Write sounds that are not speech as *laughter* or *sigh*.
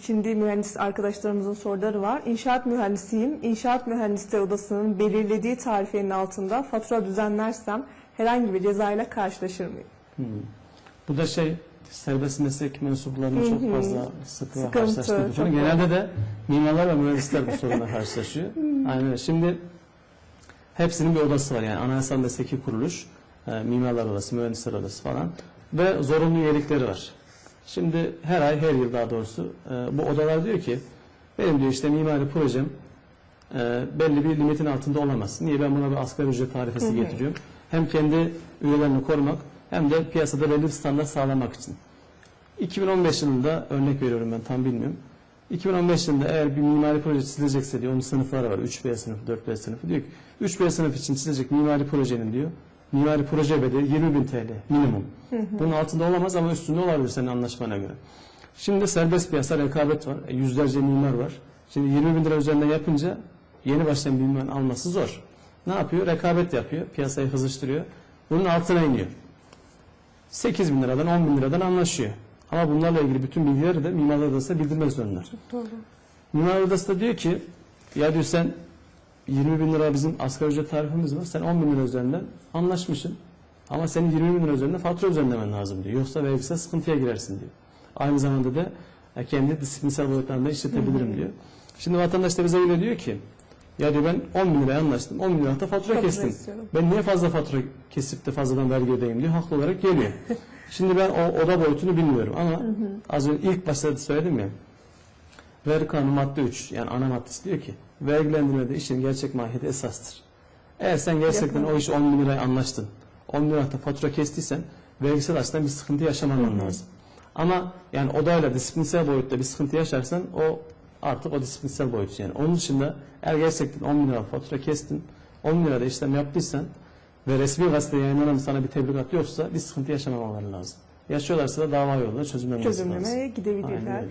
Şimdi mühendis arkadaşlarımızın soruları var. İnşaat mühendisiyim. İnşaat mühendisleri odasının belirlediği tarifenin altında fatura düzenlersem herhangi bir cezayla karşılaşır mıyım? Hmm. Bu da şey serbest meslek mensuplarının çok fazla Sıkıntı, karşılaştığı bir konu. Genelde de mimarlar ve mühendisler bu sorunla karşılaşıyor. Aynen. Şimdi hepsinin bir odası var yani anayasal mesleki kuruluş, e, mimarlar odası, mühendisler odası falan ve zorunlu üyelikleri var. Şimdi her ay, her yıl daha doğrusu e, bu odalar diyor ki benim diyor işte mimari projem e, belli bir limitin altında olamaz. Niye ben buna bir asgari ücret tarifesi Hı hı. getiriyorum? Hem kendi üyelerini korumak hem de piyasada belli bir standart sağlamak için. 2015 yılında örnek veriyorum ben tam bilmiyorum. 2015 yılında eğer bir mimari proje çizilecekse diyor onun sınıfları var 3B sınıfı 4B sınıfı diyor ki 3B sınıf için çizilecek mimari projenin diyor mimari proje bedeli 20 bin TL minimum. Bunun altında olamaz ama üstünde olabilir senin anlaşmana göre. Şimdi serbest piyasa rekabet var. E, yüzlerce mimar var. Şimdi 20 bin lira üzerinden yapınca yeni başlayan bir mimarın alması zor. Ne yapıyor? Rekabet yapıyor. Piyasayı hızıştırıyor. Bunun altına iniyor. 8 bin liradan 10 bin liradan anlaşıyor. Ama bunlarla ilgili bütün bilgileri de Mimarlar Odası'na bildirmek zorundalar. Doğru. Mimarlar Odası da diyor ki ya diyor sen 20 bin lira bizim asgari ücret tarifimiz var. Sen 10 bin lira üzerinden anlaşmışsın. Ama senin 20 bin lira üzerinden fatura düzenlemen lazım diyor. Yoksa vergisel sıkıntıya girersin diyor. Aynı zamanda da e, kendi disiplinsel boyutlarında işletebilirim diyor. Şimdi vatandaş da bize öyle diyor ki ya diyor ben 10 bin liraya anlaştım. 10 bin lira da fatura kestim. istiyorum. Ben niye fazla fatura kesip de fazladan vergi ödeyeyim diyor. Haklı olarak geliyor. *laughs* Şimdi ben o oda boyutunu bilmiyorum ama az önce ilk başta söyledim ya. Vergi kanunu madde 3 yani ana maddesi diyor ki vergilendirmede işin gerçek mahiyeti esastır. Eğer sen gerçekten Yapalım. o iş 10 bin liraya anlaştın. 10 bin liraya da fatura kestiysen vergisel açıdan bir sıkıntı yaşamaman lazım. Ama yani odayla disiplinsel boyutta bir sıkıntı yaşarsan o artık o disiplinsel boyut yani. Onun dışında eğer gerçekten 10 bin lira fatura kestin 10 bin lirada işlem yaptıysan ve resmi gazetede yayınlanan sana bir tebligat yoksa bir sıkıntı yaşamamaları lazım. Yaşıyorlarsa da dava yoluyla çözümlemesi lazım. Çözümlemeye Aynen gidebilirler. öyle.